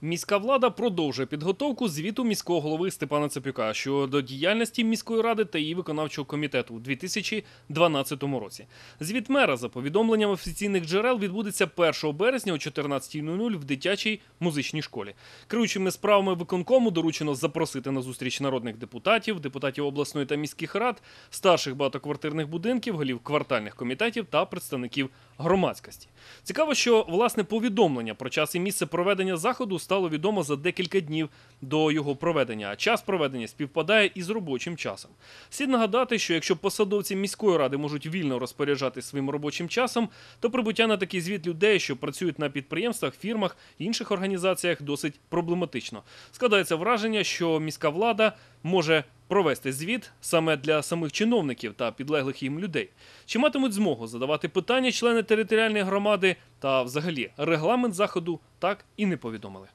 Міська влада продовжує підготовку звіту міського голови Степана Цепюка щодо діяльності міської ради та її виконавчого комітету у 2012 році. Звіт мера за повідомленням офіційних джерел відбудеться 1 березня о 14.00 в дитячій музичній школі. Керуючими справами виконкому доручено запросити на зустріч народних депутатів, депутатів обласної та міських рад, старших багатоквартирних будинків, голів квартальних комітетів та представників громадськості. Цікаво, що власне повідомлення про час і місце проведення заходу стало відомо за декілька днів до його проведення, а час проведення співпадає із робочим часом. Слід нагадати, що якщо посадовці міської ради можуть вільно розпоряджати своїм робочим часом, то прибуття на такий звіт людей, що працюють на підприємствах, фірмах інших організаціях, досить проблематично. Складається враження, що міська влада може провести звіт саме для самих чиновників та підлеглих їм людей. Чи матимуть змогу задавати питання члени територіальної громади та взагалі регламент заходу так і не повідомили.